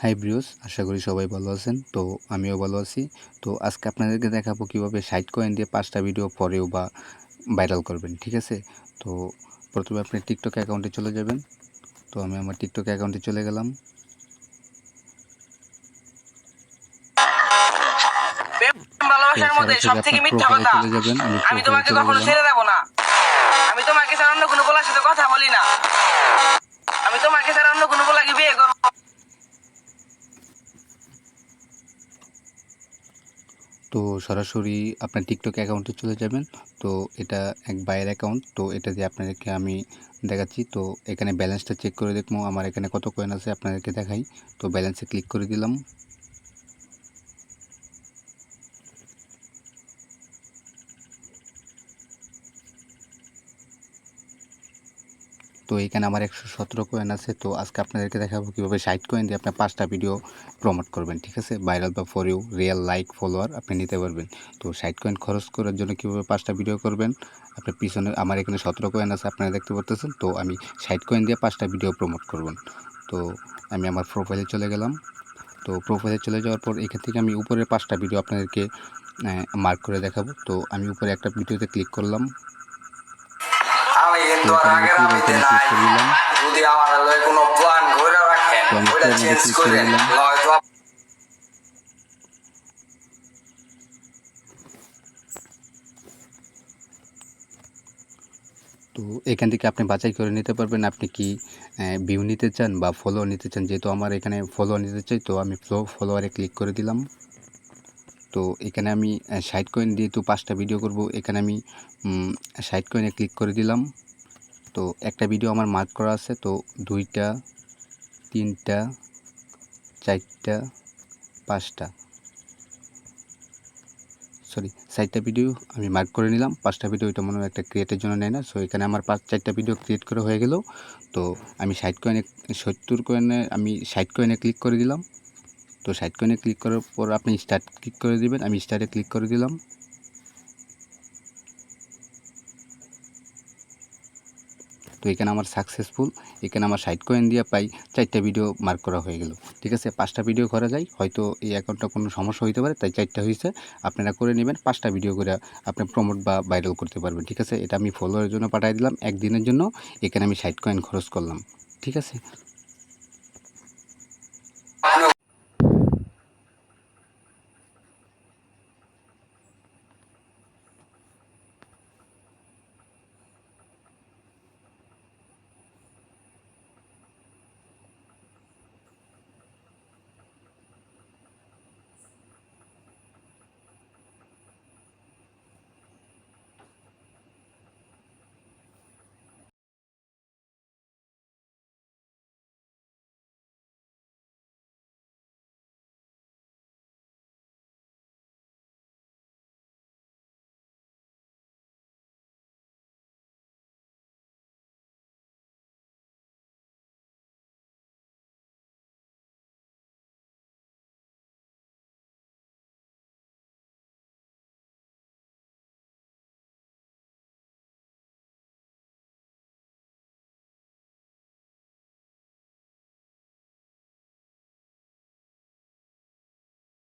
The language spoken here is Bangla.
হাই ব্রিউস আশা করি সবাই ভালো আছেন। তো আমিও ভালো আছি। তো আজকে আপনাদেরকে দেখাবো কীভাবে সাইট কয়েন দিয়ে পাঁচটা ভিডিও পরেও বা ভাইরাল করবেন ঠিক আছে? তো প্রথমে আপনি টিকটক অ্যাকাউন্টে চলে যাবেন। তো আমি আমার টিকটক অ্যাকাউন্টে চলে গেলাম। ভালোবাসার মধ্যে সব মিথ্যা কথা। আমি তোমাকে কখনো। ছেড়ে দেবো না। আমি তোমাকে ছাড়া অন্য কোনো পোলার সাথে কথা বলি না আমি তোমাকে ছাড়া অন্য কোনো পোলাকে বিয়ে করব তো সরাসরি আপনার টিকটক অ্যাকাউন্টে চলে যাবেন। তো এটা এক বাইয়ের অ্যাকাউন্ট তো এটা দিয়ে আপনাদেরকে আমি দেখাচ্ছি। তো এখানে ব্যালেন্সটা চেক করে দেখব। আমার এখানে কত কয়েন আছে আপনাদেরকে দেখাই। তো ব্যালেন্সে ক্লিক করে দিলাম। তো এখানে আমার একশো সতেরো কয়েন আছে, তো আজকে আপনাদেরকে দেখাবো কীভাবে ষাট কয়েন দিয়ে আপনার পাঁচটা ভিডিও প্রমোট করবেন, ঠিক আছে? ভাইরাল বা for you real like follower আপনি নিতে পারবেন। তো ষাট কয়েন খরচ করার জন্য কীভাবে পাঁচটা ভিডিও করবেন? আপনার পিছনে, আমার এখানে সতেরো কয়েন আছে, আপনারা দেখতে পারতেছেন, তো আমি ষাট কয়েন দিয়ে পাঁচটা ভিডিও প্রমোট করবেন তো আমি আমার প্রোফাইলে চলে গেলাম। তো প্রোফাইলে চলে যাওয়ার পর এখান থেকে আমি উপরের পাঁচটা ভিডিও আপনাদেরকে মার্ক করে দেখাবো। তো আমি উপরে একটা ভিডিওতে ক্লিক করলাম। আমি কিন্তু আর আগের তো আমিতে নাই। click করে দিলাম। যদি আমার লয় কোনো প্ল্যান করে রাখেন তো আমি ওইটা plan এ চেঞ্জ করেন নয়তো তো এখান থেকে আপনি বাছাই করে নিতে পারবেন। আপনি কি ভিউ নিতে চান বা ফলো নিতে চান? যেহেতু আমার এখানে ফলো নিতে চাই তো আমি ফ্লো ফলোয়ারে ক্লিক করে দিলাম। তো এখানে আমি ষাট কয়েন দিয়ে তো পাঁচটা ভিডিও করব। এখানে আমি ষাট কয়েনে ক্লিক করে দিলাম। তো একটা ভিডিও আমার মার্ক করা আছে, তো দুইটা, তিনটা, চারটা, পাঁচটা। সরি চারটা ভিডিও আমি মার্ক করে নিলাম। পাঁচটা ভিডিও এটা মনে হয় একটা ক্রিয়েটের জন্য নেয় না সো এখানে আমার পাঁচ, চারটা ভিডিও ক্রিয়েট করে হয়ে গেল। তো আমি ষাট কয়েনে সত্তর কয়েনে আমি ষাট কয়েনে ক্লিক করে দিলাম। তো ষাট কয়েনে ক্লিক করার পর আপনি স্টার্ট ক্লিক করে দিবেন, আমি স্টার্টে ক্লিক করে দিলাম। তো এখানে আমার সাকসেসফুল এখানে আমার সাইট কয়েন দিয়ে পাই চারটা ভিডিও মার্ক করা হয়ে গেল। ঠিক আছে, পাঁচটা ভিডিও করা যায়, হয়তো এই অ্যাকাউন্টটা কোনো সমস্যা হইতে পারে, তাই চারটা হয়েছে আপনারা করে নেবেন, পাঁচটা ভিডিও করে আপনি প্রমোট বা ভাইরাল করতে পারবেন, ঠিক আছে? এটা আমি ফলোয়ারের জন্য পাঠিয়ে দিলাম, একদিনের জন্য। এখানে আমি সাইট কয়েন খরচ করলাম, ঠিক আছে?